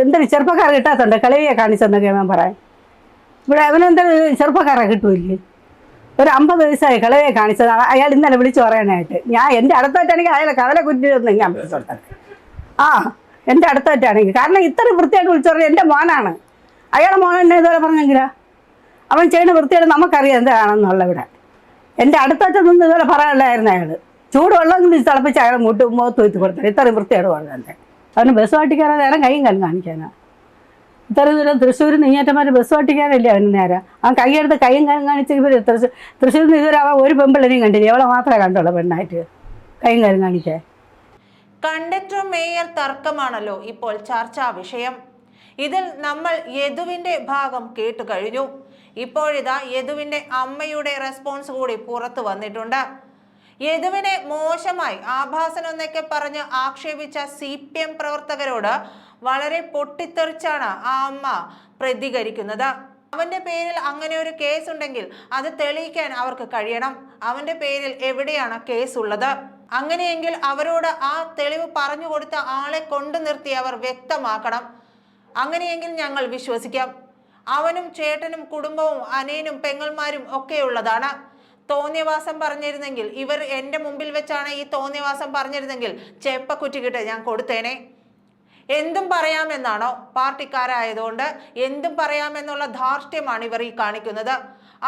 എന്തൊരു ചെറുപ്പക്കാരെ കിട്ടാത്തുണ്ട് കളിയെ കാണിച്ചെന്നൊക്കെ ഞാൻ പറയാം. ഇവിടെ അവനെന്തൊരു ചെറുപ്പക്കാരെ കിട്ടുമില്ലേ ഒരു അമ്പത് വയസ്സായി കളയെ കാണിച്ചത്. അയാൾ ഇന്നലെ വിളിച്ചു പറയാനായിട്ട് ഞാൻ എന്റെ അടുത്തായിട്ടാണെങ്കിൽ അയാളെ കവലെ കുറ്റിയൊന്നും ഞാൻ ആ എന്റെ അടുത്തായിട്ടാണെങ്കിൽ കാരണം ഇത്ര വൃത്തിയായിട്ട് വിളിച്ചു പറഞ്ഞാൽ എന്റെ മോനാണ്. അയാളെ മോൻ എന്നെ ഇതുപോലെ പറഞ്ഞെങ്കിലാ? അവൻ ചെയ്യുന്ന വൃത്തിയായിട്ട് നമുക്കറിയാം എന്താണെന്നുള്ള ഇവിടെ. എന്റെ അടുത്തായിട്ട് നിന്ന് ഇതുപോലെ പറയാനുള്ളായിരുന്നു അയാൾ ചൂടുവെള്ളം തിളപ്പിച്ച് അയാൾ മുട്ട് മുഖത്ത് വെച്ച് കൊടുത്തത് ഇത്രയും വൃത്തിയായിട്ട് പറഞ്ഞത് അവന് ബസ് ഓട്ടിക്കാതെ നേരം കൈയും കാലും കാണിക്കാനാണ് ഇത്ര ദൂരം തൃശ്ശൂർ നെയ്യാറ്റന്മാർ ബസ് ഓട്ടിക്കാനല്ലേ അവന് നേരം? അവൻ കൈയെടുത്ത് കൈയും കാലും കാണിച്ച് ഇവർ തൃശ്ശൂർ തൃശ്ശൂരിൽ നിന്ന് ഇതുവരെ അവൻ ഒരു പെമ്പിളിനെയും കണ്ടില്ല. അവളെ മാത്രമേ കണ്ടുള്ളൂ പെണ്ണായിട്ട്. കൈയും കാലും കാണിക്കാൻ. കണ്ടക്ടർ മേയർ തർക്കമാണല്ലോ ഇപ്പോൾ ചർച്ചാ വിഷയം. ഇതിൽ നമ്മൾ യദുവിന്റെ ഭാഗം കേട്ടു കഴിഞ്ഞു. ഇപ്പോഴിതാ യദുവിന്റെ അമ്മയുടെ റെസ്പോൺസ് കൂടി പുറത്തു വന്നിട്ടുണ്ട്. യദുവിനെ മോശമായി ആഭാസനം എന്നൊക്കെ പറഞ്ഞ് ആക്ഷേപിച്ച സി പി എം പ്രവർത്തകരോട് വളരെ പൊട്ടിത്തെറിച്ചാണ് ആ അമ്മ പ്രതികരിക്കുന്നത്. അവന്റെ പേരിൽ അങ്ങനെ ഒരു കേസ് ഉണ്ടെങ്കിൽ അത് തെളിയിക്കാൻ അവർക്ക് കഴിയണം. അവന്റെ പേരിൽ എവിടെയാണ് കേസ് ഉള്ളത്? അങ്ങനെയെങ്കിൽ അവരോട് ആ തെളിവ് പറഞ്ഞു കൊടുത്ത ആളെ കൊണ്ടു നിർത്തി അവർ വ്യക്തമാക്കണം. അങ്ങനെയെങ്കിൽ ഞങ്ങൾ വിശ്വസിക്കാം. അവനും ചേട്ടനും കുടുംബവും അനയനും പെങ്ങന്മാരും ഒക്കെയുള്ളതാണ്. തോന്നിയവാസം പറഞ്ഞിരുന്നെങ്കിൽ ഇവർ എന്റെ മുമ്പിൽ വെച്ചാണ് ഈ തോന്നിയവാസം പറഞ്ഞിരുന്നെങ്കിൽ ചെപ്പക്കുറ്റിക്കിട്ട് ഞാൻ കൊടുത്തേനെ. എന്തും പറയാമെന്നാണോ പാർട്ടിക്കാരായതുകൊണ്ട് എന്തും പറയാമെന്നുള്ള ധാർഷ്ട്യമാണ് ഇവർ ഈ കാണിക്കുന്നത്.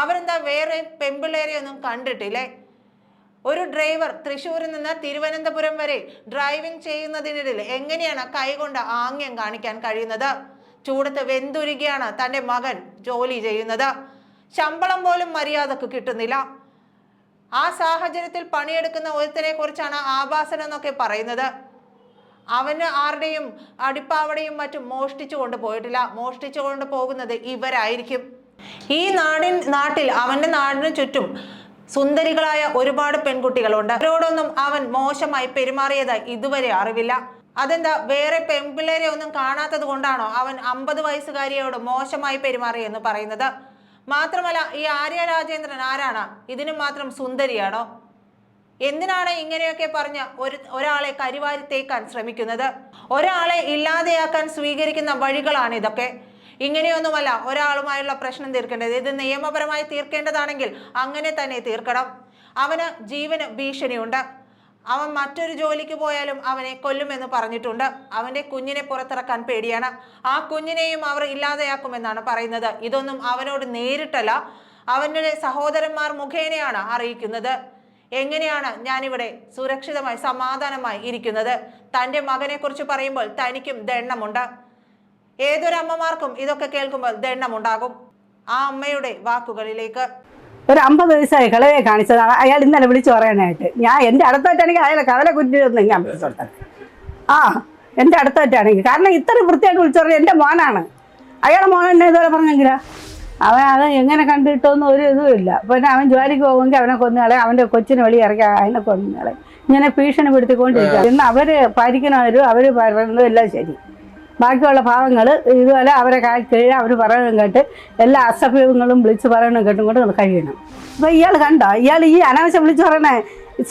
അവരെന്താ വേറെ പെമ്പിളേരെയൊന്നും കണ്ടിട്ടില്ലേ? ഒരു ഡ്രൈവർ തൃശ്ശൂരിൽ നിന്ന് തിരുവനന്തപുരം വരെ ഡ്രൈവിംഗ് ചെയ്യുന്നതിനിടയിൽ എങ്ങനെയാണ് കൈകൊണ്ട് ആംഗ്യം കാണിക്കാൻ കഴിയുന്നത്? ചൂടത്ത് വെന്തുരുകയാണ് തന്റെ മകൻ ജോലി ചെയ്യുന്നത്. ശമ്പളം പോലും മര്യാദയ്ക്ക് കിട്ടുന്നില്ല. ആ സാഹചര്യത്തിൽ പണിയെടുക്കുന്ന ഒരുത്തനെ കുറിച്ചാണ് ആഭാസനം എന്നൊക്കെ പറയുന്നത്. അവന് ആരുടെയും അടിപ്പാവടയും മറ്റും മോഷ്ടിച്ചു കൊണ്ട് പോയിട്ടില്ല. മോഷ്ടിച്ചു കൊണ്ട് പോകുന്നത് ഇവരായിരിക്കും. ഈ നാടിൻ നാട്ടിൽ അവന്റെ നാടിന് ചുറ്റും സുന്ദരികളായ ഒരുപാട് പെൺകുട്ടികളുണ്ട്. അവരോടൊന്നും അവൻ മോശമായി പെരുമാറിയത് ഇതുവരെ അറിവില്ല. അതെന്താ വേറെ പെൺപിള്ളേരെ ഒന്നും കാണാത്തത് കൊണ്ടാണോ അവൻ അമ്പത് വയസ്സുകാരിയോട് മോശമായി പെരുമാറിയെന്ന് പറയുന്നത്? മാത്രമല്ല ഈ ആര്യ രാജേന്ദ്രൻ ആരാണ്? ഇതിനും മാത്രം സുന്ദരിയാണോ? എന്തിനാണ് ഇങ്ങനെയൊക്കെ പറഞ്ഞ് ഒരു ഒരാളെ കരിവാരി തേക്കാൻ ശ്രമിക്കുന്നത്? ഒരാളെ ഇല്ലാതെയാക്കാൻ സ്വീകരിക്കുന്ന വഴികളാണ് ഇതൊക്കെ. ഇങ്ങനെയൊന്നുമല്ല ഒരാളുമായുള്ള പ്രശ്നം തീർക്കേണ്ടത്. ഇത് നിയമപരമായി തീർക്കേണ്ടതാണെങ്കിൽ അങ്ങനെ തന്നെ തീർക്കണം. അവന് ജീവന് ഭീഷണിയുണ്ട്. അവൻ മറ്റൊരു ജോലിക്ക് പോയാലും അവനെ കൊല്ലുമെന്ന് പറഞ്ഞിട്ടുണ്ട്. അവന്റെ കുഞ്ഞിനെ പുറത്തിറക്കാൻ പേടിയാണ്. ആ കുഞ്ഞിനെയും അവർ ഇല്ലാതെയാക്കുമെന്നാണ് പറയുന്നത്. ഇതൊന്നും അവനോട് നേരിട്ടല്ല. അവന്റെ സഹോദരന്മാർ മുഖേനയാണ് അറിയിക്കുന്നത്. എങ്ങനെയാണ് ഞാനിവിടെ സുരക്ഷിതമായി സമാധാനമായി ഇരിക്കുന്നത്? തന്റെ മകനെക്കുറിച്ച് പറയുമ്പോൾ തനിക്കും ദണ്ണമുണ്ട് ഏതൊരു അമ്മമാർക്കും ഇതൊക്കെ കേൾക്കുമ്പോൾ ദണ്ണമുണ്ടാകും ആ അമ്മയുടെ വാക്കുകളിലേക്ക് ഒരു അമ്പത് വയസ്സായി കളയെ കാണിച്ചത് അയാൾ ഇന്നലെ വിളിച്ചു പറയാനായിട്ട്. ഞാൻ എന്റെ അടുത്തായിട്ടാണെങ്കിൽ അയാളെ കവല കുറ്റിയൊന്നും ഞാൻ വിളിച്ചു ആ എന്റെ അടുത്തായിട്ടാണെങ്കിൽ. കാരണം ഇത്രയും വൃത്തിയായിട്ട് വിളിച്ചു പറഞ്ഞാൽ എന്റെ മോനാണ്. അയാളെ മോൻ എന്നെ ഇതുപോലെ പറഞ്ഞെങ്കിലാ? അവൻ അത് എങ്ങനെ കണ്ടിട്ടൊന്നും ഒരു ഇതും ഇല്ല. പിന്നെ അവൻ ജോലിക്ക് പോകുമെങ്കിൽ അവനെ കൊന്നുകളെ അവന്റെ കൊച്ചിനെ വെളി ഇറക്കി അതിനെ കൊന്നുകളെ ഇങ്ങനെ ഭീഷണിപ്പെടുത്തിക്കൊണ്ടിരിക്കുക ഇന്ന് അവർ ഭരിക്കണവരും അവർ പറയുന്നതും എല്ലാം ശരി. ബാക്കിയുള്ള ഭാഗങ്ങൾ ഇതുപോലെ അവരെ കീഴെ അവർ പറയണം കേട്ട് എല്ലാ അസഭ്യങ്ങളും വിളിച്ച് പറയണം കേട്ടും കൊണ്ട് കഴിയണം. അപ്പോൾ ഇയാൾ കണ്ടോ? ഇയാൾ ഈ അനാവശ്യം വിളിച്ച് പറയണേ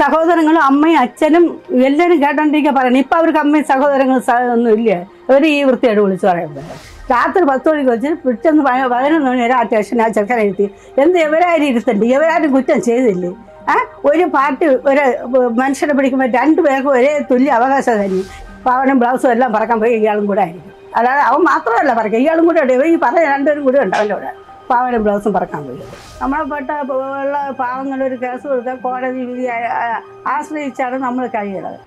സഹോദരങ്ങളും അമ്മയും അച്ഛനും എല്ലാവരും കേട്ടോണ്ടിരിക്കുക പറയണം ഇപ്പം അവർക്ക് അമ്മയും സഹോദരങ്ങളും ഒന്നും ഇല്ല? അവർ ഈ വൃത്തിയായിട്ട് വിളിച്ച് പറയുന്നത്. രാത്രി പത്ത് മണിക്ക് വെച്ച് പിറ്റേന്ന് പതിനൊന്ന് മണി വരെ അത്യാവശ്യം ആ ചെറുക്കനെ എന്ത് ഇവരാരും ഇരുത്തണ്ട്? ഇവരാരും കുറ്റം ചെയ്തില്ലേ? ഒരു പാർട്ടി ഒരു മനുഷ്യനെ പിടിക്കുമ്പോൾ രണ്ടു പേർക്കും ഒരേ തുല്യ അവകാശം തന്നെ. പാവനും ബ്ലൗസും എല്ലാം പറക്കാൻ പോയി ഇയാളും കൂടെ ആയിരിക്കും. അല്ലാതെ അവൻ മാത്രമല്ല പറക്കുക ഇയാളും കൂടെ ഉണ്ട്. ഈ പറഞ്ഞ രണ്ടുപേരും കൂടെ ഉണ്ട് അവന്റെ കൂടെ. പാവനും ബ്ലൗസും പറക്കാൻ പോയി. നമ്മളെ പെട്ട ഉള്ള പാവങ്ങളൊരു കേസ് കൊടുത്താൽ കോടതി വിധി ആശ്രയിച്ചാണ് നമ്മൾ കഴിയുന്നത്.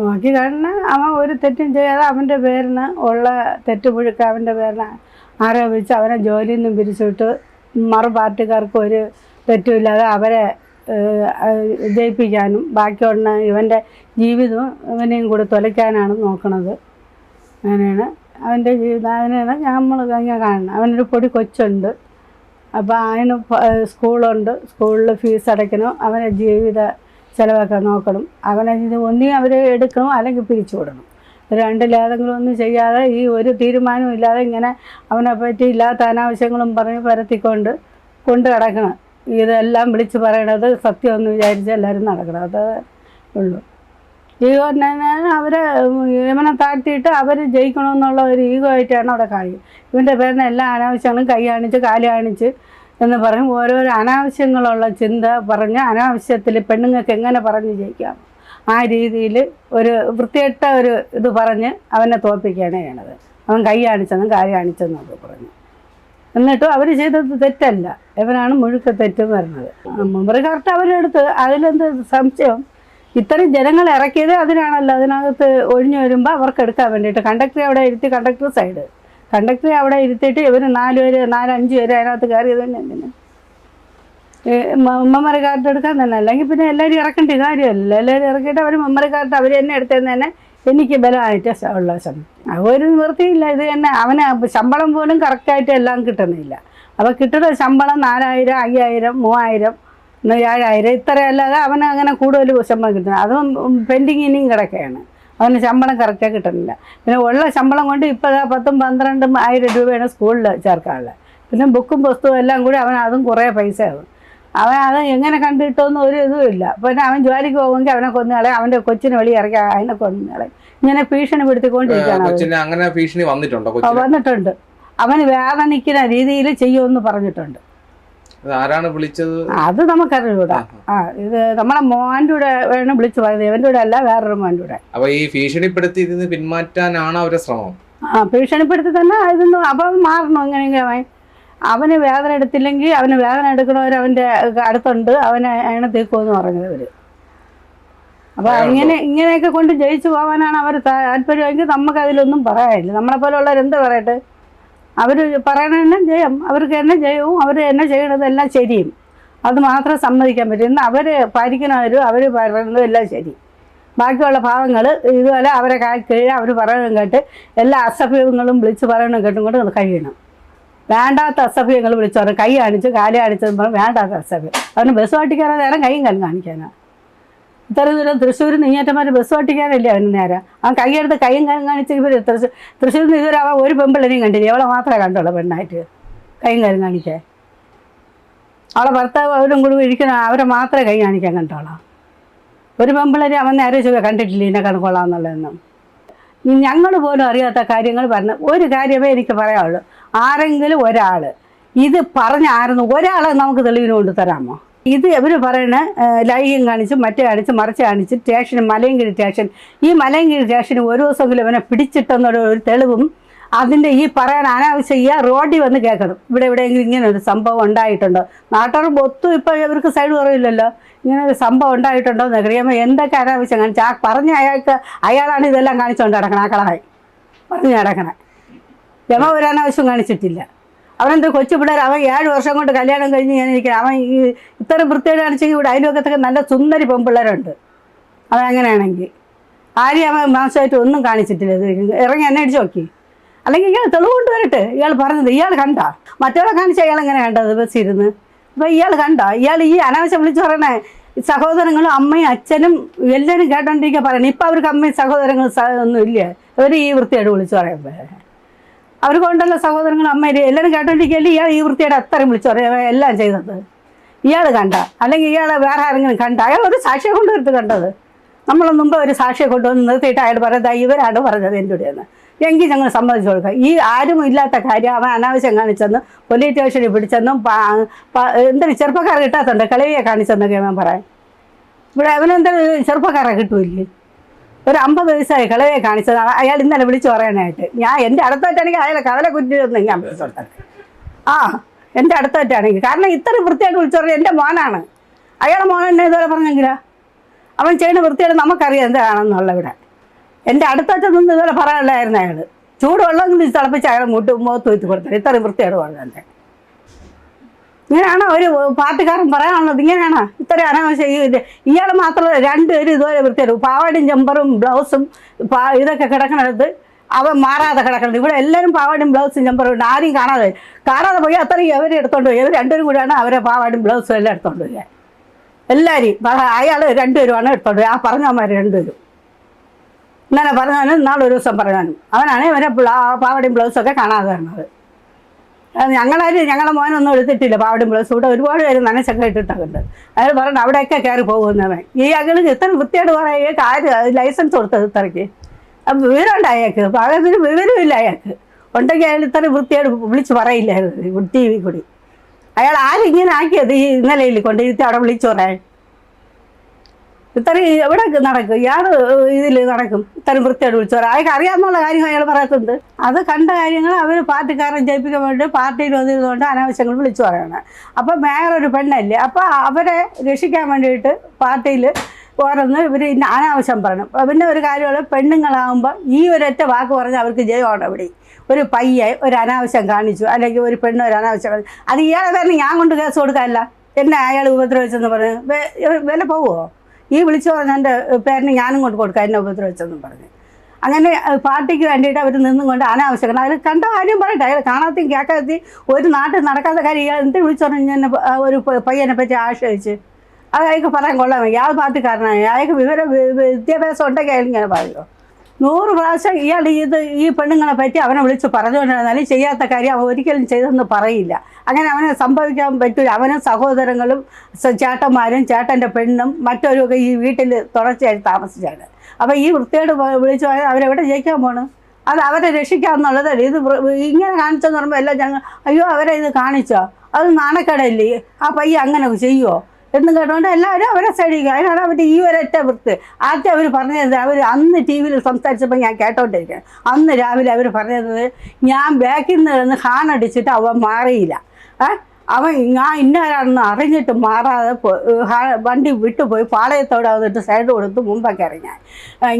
നോക്കി കണ്ണ് അവൻ ഒരു തെറ്റും ചെയ്യാതെ അവന്റെ പേരിന് ഉള്ള തെറ്റ് മുഴുക്ക അവന്റെ പേരിന് ആരോപിച്ച് അവനെ ജോലിയിൽ നിന്നും പിരിച്ചുവിട്ട് മറു പാർട്ടിക്കാർക്ക് ഒരു തെറ്റുമില്ലാതെ അവരെ ജയിപ്പിക്കാനും ബാക്കിയുള്ള ഇവന്റെ ജീവിതവും ഇവനെയും കൂടെ തുലയ്ക്കാനാണ് നോക്കണത്. അങ്ങനെയാണ് അവന്റെ ജീവിതം. അതിനാണ് നമ്മൾ ഞാൻ കാണണം അവനൊരു പൊടി കൊച്ചുണ്ട്. അപ്പോൾ അതിന് സ്കൂളുണ്ട്. സ്കൂളിൽ ഫീസ് അടയ്ക്കണം. അവനെ ജീവിത ചിലവൊക്കെ നോക്കണം. അവനെ ഇത് ഒന്നി അവർ എടുക്കണം അല്ലെങ്കിൽ പിരിച്ചു വിടണം. രണ്ടിലേതെങ്കിലും ഒന്നും ചെയ്യാതെ ഈ ഒരു തീരുമാനവും ഇല്ലാതെ ഇങ്ങനെ അവനെ പറ്റി ഇല്ലാത്ത അനാവശ്യങ്ങളും പറഞ്ഞ് പരത്തിക്കൊണ്ട് കൊണ്ട് കിടക്കണം ഇതെല്ലാം വിളിച്ച് പറയണത് സത്യമെന്ന് വിചാരിച്ച് എല്ലാവരും നടക്കണം. അത് ഉള്ളൂ. ഈഗോ അവരെ യമനെ താഴ്ത്തിയിട്ട് അവർ ജയിക്കണമെന്നുള്ള ഒരു ഈഗോ ആയിട്ടാണ് അവിടെ കാണിക്കുന്നത്. ഇവന്റെ പേരിന് എല്ലാ അനാവശ്യങ്ങളും കൈ കാണിച്ച് കാൽ കാണിച്ച് എന്ന് പറയും. ഓരോരോ അനാവശ്യങ്ങളുള്ള ചിന്ത പറഞ്ഞ് അനാവശ്യത്തിൽ പെണ്ണുങ്ങൾക്ക് എങ്ങനെ പറഞ്ഞ് ജയിക്കാം? ആ രീതിയിൽ ഒരു വൃത്തിയിട്ട ഒരു ഇത് പറഞ്ഞ് അവനെ തോൽപ്പിക്കുകയാണ് ചെയ്യണത്. അവൻ കൈ കാണിച്ചെന്നും കാൽ കാണിച്ചെന്നൊക്കെ പറഞ്ഞു. എന്നിട്ടും അവർ ചെയ്തത് തെറ്റല്ല. ഇവനാണ് മുഴുക്ക തെറ്റെന്ന് പറഞ്ഞത്. മെമ്മറി കാർഡ് അവരെടുത്ത് അതിലെന്ത് സംശയം? ഇത്രയും ജനങ്ങൾ ഇറക്കിയത് അതിനാണല്ലോ. അതിനകത്ത് ഒഴിഞ്ഞു വരുമ്പോൾ അവർക്ക് എടുക്കാൻ വേണ്ടിയിട്ട് കണ്ടക്ടറെ അവിടെ ഇരുത്തി കണ്ടക്ടർ സൈഡ്. കണ്ടക്ടറെ അവിടെ ഇരുത്തിയിട്ട് ഇവർ നാല് പേര് നാലഞ്ച് പേര് അതിനകത്ത് കയറിയത് തന്നെ എന്തിന്? മെമ്മറി കാർഡ് എടുക്കാൻ തന്നെ. അല്ലെങ്കിൽ പിന്നെ എല്ലാവരും ഇറക്കേണ്ട കാര്യമല്ല എല്ലാവരും ഇറക്കിയിട്ട് അവർ മെമ്മറി കാർഡ് അവർ തന്നെ എടുത്തതെന്ന് തന്നെ എനിക്ക് ബലമായിട്ട് ഉള്ള സമയം ഒരു നിവൃത്തിയില്ല. ഇത് തന്നെ അവന് ശമ്പളം പോലും കറക്റ്റായിട്ട് എല്ലാം കിട്ടുന്നില്ല. അപ്പോൾ കിട്ടുന്ന ശമ്പളം നാലായിരം അയ്യായിരം മൂവായിരം ഏഴായിരം ഇത്രയല്ലാതെ അവന് അങ്ങനെ കൂടുതൽ ശമ്പളം കിട്ടുന്നത് അതും പെൻഡിങ് ഇനിയും കിടക്കുകയാണ്. അവന് ശമ്പളം കറക്റ്റായി കിട്ടുന്നില്ല. പിന്നെ ഉള്ള ശമ്പളം കൊണ്ട് ഇപ്പോൾ പത്തും പന്ത്രണ്ടും ആയിരം രൂപയാണ് സ്കൂളിൽ ചേർക്കാനുള്ളത്. പിന്നെ ബുക്കും പുസ്തകവും എല്ലാം കൂടി അവൻ അതും കുറേ പൈസ ആവും അവൻ അത് എങ്ങനെ കണ്ടിട്ടൊന്നും ഒരു ഇതും ഇല്ല. പിന്നെ അവൻ ജോലിക്ക് പോകുമെങ്കിൽ അവനെ കൊന്നുകളെ അവന്റെ കൊച്ചിനെ വെളി ഇറക്കി അതിനെ കൊന്നുകളെ ഇങ്ങനെ ഭീഷണി പെടുത്തിക്കൊണ്ടിരിക്കുകയാണ് അവൻ അങ്ങനെ ഭീഷണി വന്നിട്ടുണ്ടോ വന്നിട്ടുണ്ട്. അവന് വേദനിക്കുന്ന രീതിയിൽ ചെയ്യുമെന്ന് പറഞ്ഞിട്ടുണ്ട്. അത് ആരാണ് വിളിച്ചത്? അത് നമുക്കറിയൂടാ ആ ഇത് നമ്മളെ മോന്റെ കൂടെ വേണം വിളിച്ചു പറയുന്നത് ഇവന്റെ കൂടെ അല്ല വേറൊരു മോന്റെ കൂടെ അപ്പൊ ഈ ഭീഷണിപ്പെടുത്തി പിന്മാറ്റാനാണ് അവരുടെ ശ്രമം. ആ ഭീഷണിപ്പെടുത്തി തന്നെ ഇതൊന്നും അപ്പം മാറണം? എങ്ങനെയെങ്കിലും അവൻ അവന് വേദന എടുത്തില്ലെങ്കിൽ അവന് വേദന എടുക്കണവർ അവന്റെ അടുത്തുണ്ട് അവനെ അയണ തീർക്കുമെന്ന് പറഞ്ഞത് അവർ അപ്പൊ അങ്ങനെ ഇങ്ങനെ ഇങ്ങനെയൊക്കെ കൊണ്ട് ജയിച്ചു പോകാനാണ് അവർ താല്പര്യമെങ്കിൽ നമുക്ക് അതിലൊന്നും പറയാനില്ല. നമ്മളെ പോലുള്ളവർ എന്ത് പറയട്ടെ? അവർ പറയണെന്നെ ജയം. അവർക്ക് എന്നെ ജയവും അവർ എന്നെ ചെയ്യണത് എല്ലാം ശരിയും. അത് മാത്രം സമ്മതിക്കാൻ പറ്റും ഇന്ന് അവർ ഭരിക്കണവരും അവർ പറയുന്നതും എല്ലാം ശരി. ബാക്കിയുള്ള ഭാഗങ്ങൾ ഇതുപോലെ അവരെ കീഴെ അവർ പറയണം കേട്ട് എല്ലാ അസഭ്യങ്ങളും വിളിച്ച് പറയണം കേട്ടും കൊണ്ട് കഴിയണം. വേണ്ടാത്ത അസഭ്യങ്ങൾ വിളിച്ചു പറഞ്ഞു. കൈ കാണിച്ച് കാൽ കാണിച്ചെന്ന് പറഞ്ഞു. വേണ്ടാത്ത അസഭ്യം. അവന് ബസ് ഓട്ടിക്കാനോ നേരം കൈയും കാലും കാണിക്കാനാണ് ഇത്ര ദൂരം തൃശ്ശൂർ നെയ്യാറ്റന്മാർ ബസ് വാട്ടിക്കാനല്ലേ അവന് നേരം? അവൻ കൈയെടുത്ത് കൈയും കാലും കാണിച്ച് ഇവർ തൃശ്ശൂർ തൃശ്ശൂരിൽ നിന്ന് ഇതുവരെ അവൻ ഒരു പെമ്പിള്ളനെയും കണ്ടില്ല. അവളെ മാത്രമേ കണ്ടുള്ളൂ പെണ്ണായിട്ട്. കൈയും കാലും കാണിക്കാൻ. അവളെ ഭർത്താവ് അവരും കൂടി ഇരിക്കണം അവരെ മാത്രമേ കൈ കാണിക്കാൻ കണ്ടോളാം ഒരു പെമ്പിളരെ അവൻ നേരെ ചോദിക്കുക കണ്ടിട്ടില്ല എന്നെ കണക്കോളാം എന്നുള്ളതെന്നും. ഞങ്ങൾ പോലും അറിയാത്ത കാര്യങ്ങൾ പറഞ്ഞ് ഒരു കാര്യമേ എനിക്ക് പറയാനുള്ളൂ. ആരെങ്കിലും ഒരാൾ ഇത് പറഞ്ഞായിരുന്നു ഒരാളെ നമുക്ക് തെളിവിന് കൊണ്ട് തരാമോ? ഇത് ഇവർ പറയണ ലൈംഗികം കാണിച്ച് മറ്റേ കാണിച്ച് മറിച്ച് കാണിച്ച് സ്റ്റേഷന് മലയങ്കിരി സ്റ്റേഷൻ. ഈ മലയങ്കിരി സ്റ്റേഷന് ഒരു ദിവസമെങ്കിലും ഇവനെ പിടിച്ചിട്ടെന്നൊരു ഒരു തെളിവും അതിന്റെ ഈ പറയാൻ അനാവശ്യം ഈ റോഡിൽ വന്ന് കേൾക്കണം. ഇവിടെ എവിടെയെങ്കിലും ഇങ്ങനെ ഒരു സംഭവം ഉണ്ടായിട്ടുണ്ടോ? നാട്ടുകാർ ഒത്തും ഇപ്പോൾ ഇവർക്ക് സൈഡ് കുറയില്ലല്ലോ ഇങ്ങനെ ഒരു സംഭവം ഉണ്ടായിട്ടുണ്ടോ എന്ന് അറിയാമോ എന്തൊക്കെ അനാവശ്യം കാണിച്ചു ആ പറഞ്ഞ അയാൾക്ക് അയാളാണ് ഇതെല്ലാം കാണിച്ചുകൊണ്ട് നടക്കണം ആ കളായി പറഞ്ഞു നടക്കണേ. യമ ഒരു അനാവശ്യം കാണിച്ചിട്ടില്ല. അവനെന്ത് കൊച്ചു പിള്ളേർ അവൻ ഏഴ് വർഷം കൊണ്ട് കല്യാണം കഴിഞ്ഞ് ഞാൻ ഇരിക്കണം അവൻ ഈ ഇത്രയും വൃത്തിയോട് കാണിച്ചെങ്കിൽ ഇവിടെ അയൽവക്കത്തൊക്കെ നല്ല സുന്ദരി പെൺപിള്ളേരുണ്ട്. അവൻ അങ്ങനെയാണെങ്കിൽ. ആരെയും അവൻ മാംസമായിട്ട് ഒന്നും കാണിച്ചിട്ടില്ല. ഇത് ഇറങ്ങി എന്നെ അടിച്ച് നോക്കി. അല്ലെങ്കിൽ ഇയാൾ തെളിവ് കൊണ്ടുവരട്ടെ. ഇയാൾ പറഞ്ഞത് ഇയാൾ കണ്ട. മറ്റേ കാണിച്ച ഇയാൾ എങ്ങനെ കണ്ടത് ബസ് ഇരുന്ന്. അപ്പോൾ ഇയാൾ കണ്ട. ഇയാൾ ഈ അനാവശ്യം വിളിച്ച് പറയണേ സഹോദരങ്ങളും അമ്മയും അച്ഛനും എല്ലാവരും കേട്ടോണ്ടിരിക്കുക പറയണേ. ഇപ്പം അവർക്ക് അമ്മയും സഹോദരങ്ങളും ഒന്നും ഇല്ല? അവർ ഈ വൃത്തിയായിട്ട് വിളിച്ച് പറയുമ്പോൾ അവർക്ക് ഉണ്ടല്ലോ സഹോദരങ്ങൾ അമ്മയും എല്ലാവരും കേട്ടോണ്ടിരിക്കുകയല്ലേ ഇയാൾ ഈ വൃത്തിയുടെ അത്രയും വിളിച്ചു എല്ലാം ചെയ്തത്. ഇയാൾ കണ്ട അല്ലെങ്കിൽ ഇയാളെ വേറെ ആരെങ്കിലും കണ്ട അയാൾ ഒരു സാക്ഷിയെ കൊണ്ടുവരുത്ത് കണ്ടത്. നമ്മൾ മുമ്പ് ഒരു സാക്ഷിയെ കൊണ്ടുവന്ന് നിർത്തിയിട്ട് അയാൾ പറയുന്നത് ഇവരാണ് പറഞ്ഞത് എന്റെ കൂടെയെന്ന് എങ്കിൽ ഞങ്ങൾ സമ്മതിച്ചു കൊടുക്കാം. ഈ ആരും ഇല്ലാത്ത കാര്യം അവൻ അനാവശ്യം കാണിച്ചെന്ന് പോലീസ് സ്റ്റേഷനിൽ പിടിച്ചെന്നും എന്തൊരു ചെറുപ്പക്കാർ കിട്ടാത്തുണ്ട് കളിയെ കാണിച്ചെന്നൊക്കെ ഞാൻ പറയാം ഇവിടെ അവനെന്തൊരു ചെറുപ്പക്കാരെ കിട്ടൂല്ലേ? ഒരു അമ്പത് വയസ്സായി കളയെ കാണിച്ചത് അയാൾ ഇന്നലെ വിളിച്ചു പറയാനായിട്ട്. ഞാൻ എന്റെ അടുത്തായിട്ടാണെങ്കിൽ അയാളെ കവല കുറ്റിയൊന്നും ഞാൻ ആ എന്റെ അടുത്തായിട്ടാണെങ്കിൽ. കാരണം ഇത്ര വൃത്തിയായിട്ട് വിളിച്ചു പറഞ്ഞാൽ എന്റെ മോനാണ്. അയാളെ മോൻ എന്നെ ഇതുപോലെ പറഞ്ഞെങ്കിലാ? അവൻ ചെയ്യുന്ന വൃത്തിയായിട്ട് നമുക്കറിയാം എന്താണെന്നുള്ള ഇവിടെ. എന്റെ അടുത്തായിട്ട് നിന്ന് ഇതുപോലെ പറയാനുള്ളായിരുന്നു അയാൾ ചൂടുവെള്ളം തിളപ്പിച്ച് അയാളെ മുട്ട് മുഖത്ത് വെച്ച് കൊടുത്തത്. ഇത്രയും വൃത്തിയായിട്ട് പറഞ്ഞത്. ഇങ്ങനെയാണോ ഒരു പാർട്ടിക്കാരൻ പറയാനുള്ളത് ഇങ്ങനെയാണോ ഇത്ര അനാവശ്യം ഇയാൾ മാത്രമല്ല രണ്ടുപേരും ഇതുപോലെ വൃത്തിയായിരുന്നു പാവാടിയും ജമ്പറും ബ്ലൗസും ഇതൊക്കെ കിടക്കണത് അവൻ മാറാതെ കിടക്കണത്. ഇവിടെ എല്ലാവരും പാവാടിയും ബ്ലൗസും ജമ്പറും ഉണ്ട്. ആരെയും കാണാതെ കാണാതെ പോയി അത്രയും അവരെ എടുത്തോണ്ട് പോയി. ഇവർ രണ്ടുപേരും കൂടെയാണ് അവരെ പാവാടിയും ബ്ലൗസും എല്ലാം എടുത്തോണ്ട് പോയി. എല്ലാവരെയും അയാൾ രണ്ടുപേരുമാണ് എടുത്തോണ്ട് പോയി. ആ പറഞ്ഞവന്മാർ രണ്ടുപേരും ഇന്നലെ പറഞ്ഞാലും നാളൊരു ദിവസം പറഞ്ഞാലും അവനാണ് ഇവരെ പാവാടും ബ്ലൗസൊക്കെ കാണാതെ വരുന്നത് ഞങ്ങളാരും ഞങ്ങളെ മോനൊന്നും എടുത്തിട്ടില്ല പാവടും പ്ലസ് കൂടെ ഒരുപാട് പേര് നനച്ചൊക്കെ ഇട്ടിട്ടുണ്ട് അയാൾ പറഞ്ഞു അവിടെയൊക്കെ കയറി പോകുന്നവൻ. ഈ അകൾ ഇത്ര വൃത്തിയായിട്ട് പറയുക ആര് ലൈസൻസ് കൊടുത്തത് ഇത്രയ്ക്ക്? അപ്പം വിവരമുണ്ട് അയാൾക്ക്. പാകത്തിന് വിവരമില്ല അയാൾക്ക്. ഉണ്ടെങ്കിൽ അയാൾ ഇത്ര വൃത്തിയായിട്ട് വിളിച്ച് പറയില്ലായിരുന്നു. ടി വി കൂടി. അയാൾ ആരിങ്ങനെ ആക്കിയത് ഈ ഇന്നലെയിൽ കൊണ്ടിരുത്തി അവിടെ വിളിച്ചു പറയാൻ? ഇത്രയും എവിടെ നടക്കും? ഇയാൾ ഇതിൽ നടക്കും. ഇത്രയും വൃത്തിയായിട്ട് വിളിച്ചു പറയാം അയാൾക്ക് അറിയാമെന്നുള്ള കാര്യം അയാൾ പറയത്തുണ്ട്. അത് കണ്ട കാര്യങ്ങൾ അവർ പാർട്ടിക്കാരെ ജയിപ്പിക്കാൻ വേണ്ടി പാർട്ടിയിൽ വന്നിരുന്നുകൊണ്ട് അനാവശ്യങ്ങൾ വിളിച്ചു പറയണം. അപ്പം മേയർ ഒരു പെണ്ണല്ലേ? അപ്പം അവരെ രക്ഷിക്കാൻ വേണ്ടിയിട്ട് പാർട്ടിയിൽ ഓരോന്ന് ഇവർ അനാവശ്യം പറയണം. പിന്നെ ഒരു കാര്യമുള്ള പെണ്ണുങ്ങളാകുമ്പോൾ ഈ ഒരൊറ്റ വാക്ക് പറഞ്ഞ് അവർക്ക് ജയമാണ് അവിടെ. ഒരു പയ്യെ ഒരു അനാവശ്യം കാണിച്ചു അല്ലെങ്കിൽ ഒരു പെണ്ണ് ഒരു അനാവശ്യം കാണിച്ചു. അത് ഇയാളെ പേരിന് ഞാൻ കൊണ്ട് കേസ് കൊടുക്കാനല്ല. എന്നെ അയാൾ ഉപദ്രവിച്ചെന്ന് പറഞ്ഞ് വില പോവുമോ ഈ വിളിച്ചു പറഞ്ഞതിന്റെ പേരിന് ഞാനും കൊണ്ട് കൊടുക്കാം എന്നെ ഉപദ്രവിച്ചെന്നും പറഞ്ഞു. അങ്ങനെ പാർട്ടിക്ക് വേണ്ടിയിട്ട് അവർ നിന്നും കൊണ്ട് അനാവശ്യം അതിൽ കണ്ട കാര്യം പറയട്ടെ അയാൾ കാണാത്തയും കേൾക്കാത്തി ഒരു നാട്ടിൽ നടക്കാത്ത കാര്യം ഇയാൾ എന്ത് വിളിച്ചു പറഞ്ഞു എന്നെ ഒരു പയ്യനെ പറ്റി ആശ്രയിച്ച്. അത് അയാൾക്ക് പറയാൻ കൊള്ളാമെങ്കിൽ ആ പാർട്ടിക്കാരനാണ് അയാൾക്ക് വിവര വിദ്യാഭ്യാസം ഉണ്ടെങ്കിൽ അയാൾ ഇങ്ങനെ പറയുമോ നൂറ് പ്രാവശ്യം ഇയാൾ ഇത് ഈ പെണ്ണുങ്ങളെ പറ്റി അവനെ വിളിച്ച് പറഞ്ഞുകൊണ്ടിരുന്നാലും ചെയ്യാത്ത കാര്യം അവൻ ഒരിക്കലും ചെയ്തെന്ന് പറയില്ല. അങ്ങനെ അവനെ സംഭവിക്കാൻ പറ്റില്ല അവനും സഹോദരങ്ങളും ചേട്ടന്മാരും ചേട്ടന്റെ പെണ്ണും മറ്റൊരുമൊക്കെ ഈ വീട്ടിൽ തുടർച്ചയായിട്ട് താമസിച്ചാണ്. അപ്പോൾ ഈ വൃത്തിയോട് വിളിച്ചു പോയാൽ അവരെവിടെ ജയിക്കാൻ പോണ്? അത് അവരെ രക്ഷിക്കാമെന്നുള്ളതല്ല ഇത് ഇങ്ങനെ കാണിച്ചെന്ന് പറയുമ്പോൾ എല്ലാം ഞങ്ങൾ അയ്യോ അവരെ ഇത് കാണിച്ചോ? അത് നാണക്കേടല്ലേ? ആ പയ്യ അങ്ങനെ ചെയ്യുമോ എന്നും കേട്ടുകൊണ്ട് എല്ലാവരും അവരെ സൈഡിക്കുക അതിനാണ് അവർ ഈ ഒരൊറ്റ വൃത്ത്. ആദ്യം അവർ പറഞ്ഞത് അവർ അന്ന് ടി വിയിൽ സംസാരിച്ചപ്പോൾ ഞാൻ കേട്ടോണ്ടിരിക്കുന്നത് അന്ന് രാവിലെ അവർ പറഞ്ഞത് ഞാൻ ബാക്കിൽ നിന്ന് കിടന്ന് ഹാണടിച്ചിട്ട് അവൻ മാറിയില്ല. ഏ? അവൻ ഞാൻ ഇന്നാരാണെന്ന് അറിഞ്ഞിട്ട് മാറാതെ വണ്ടി വിട്ടുപോയി പാളയത്തോടെ വന്നിട്ട് സൈഡ് കൊടുത്ത് മുമ്പൊക്കെ ഇറങ്ങാൻ